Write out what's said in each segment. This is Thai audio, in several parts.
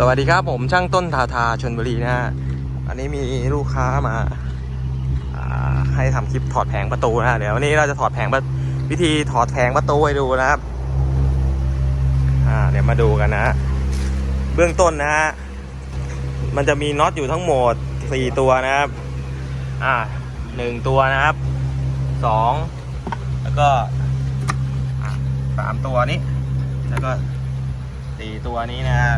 สวัสดีครับผมช่างต้นทาทาชนบุรีนะฮะอันนี้มีลูกค้ามาาให้ทำคลิปถอดแผงประตูนะฮะเดี๋ยววันนี้เราจะถอดแผงวิธีถอดแผงประตูให้ดูนะครับเดี๋ยวมาดูกันนะฮะเบื้องต้นนะฮะมันจะมีน็อตอยู่ทั้งหมดสี่ตัวนะครับอ่าหนึ่งตัวนะครับสองแล้วก็สามตัวนี้ แล้วก็สี่ตัวนี้นะฮะ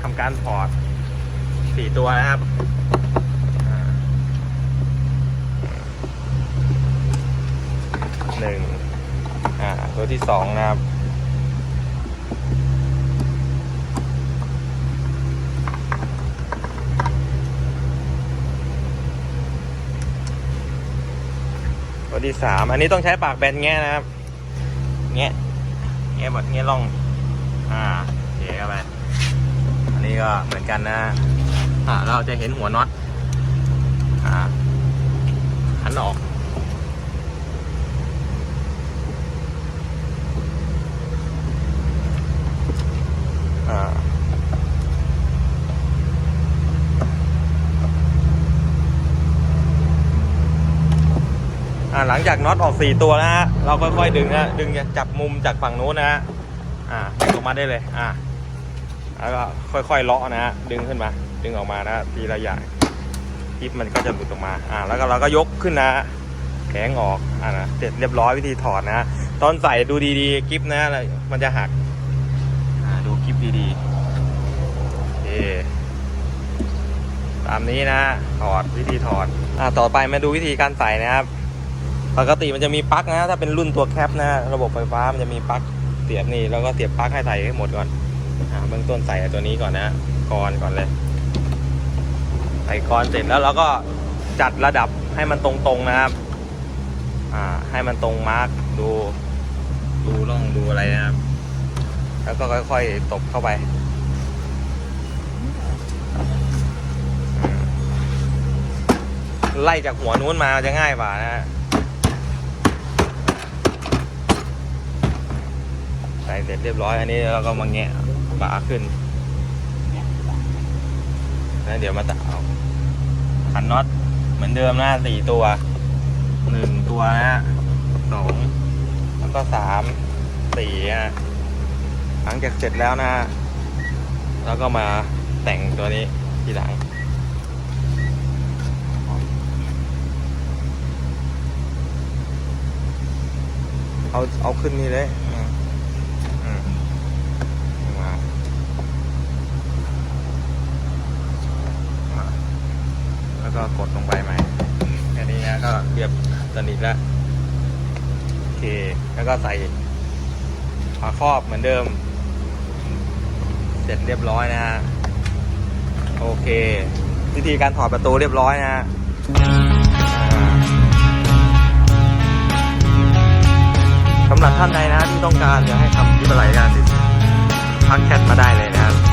ทำการถอดสี่ตัวนะครับหนึ่งตัวที่สองนะครับตัวที่สามอันนี้ต้องใช้ปากแบนแง่นะครับ แงะแงะหมดแงะล่อง อ่าโอเคเข้าไป อันนี้ก็เหมือนกันนะอ่าเราจะเห็นหัวน็อตอ่าหันออกอ่าหลังจากน็อตออกสี่ตัวนะฮะ เราค่อยๆดึงนะดึงจับมุมจากฝั่งนู้นนะฮะ อ่าดึงออกมาได้เลย อ่า แล้วก็ค่อยๆเลาะนะฮะดึงขึ้นมา ดึงออกมานะทีละอย่างคลิปมันก็จะหลุดออกมาอ่าแล้วก็เราก็ยกขึ้นนะแข็งออกอ่านะเสร็จเรียบร้อยวิธีถอดนะตอนใส่ดูดีๆกิฟนะมันจะหักอ่าดูกิฟดีๆโอเคตามนี้นะถอดวิธีถอดอ่าต่อไปมาดูวิธีการใส่นะครับ ปกติมันจะมีปลั๊กนะ ถ้าเป็นรุ่นตัวแคปนะ ระบบไฟฟ้ามันจะมีปลั๊กเสียบนี่แล้วก็เสียบปลั๊กให้ใส่ให้หมดก่อน อ่าเบื้องต้นใส่ตัวนี้ก่อนนะกรอนก่อนเลย ใส่กรอนเสร็จแล้วเราก็จัดระดับให้มันตรงๆนะครับ อ่า ให้มันตรงมาร์กดู ดูร่องดูอะไรนะครับ แล้วก็ค่อยๆตบเข้าไปไล่จากหัวนู้นมาจะง่ายกว่านะฮะใส่เสร็จเรียบร้อยอันนี้เราก็มาแงะ บาขึ้นแล้วเดี๋ยวมาตัดเอาขันน็อตเหมือนเดิมนะสี่ตัวหนึ่งตัวนะฮะสองแล้วก็สามสี่ฮะหลังจากเสร็จแล้วนะฮะแล้วก็มาแต่งตัวนี้ทีหลังเอาเอาขึ้นนี่เลยอืมอืมมามาแล้ว ก็กดลงไปใหม่แค่นี้นะก็เรียบสนิทแล้วโอเคแล้วก็ใส่ฝาครอบเหมือนเดิม เสร็จเรียบร้อยนะฮะโอเค วิธีการถอดประตูเรียบร้อยนะฮะสำหรับท่านใดนะที่ต้องการจะให้ทำคลิปอะไรกันทักแชทมาได้เลยนะครับ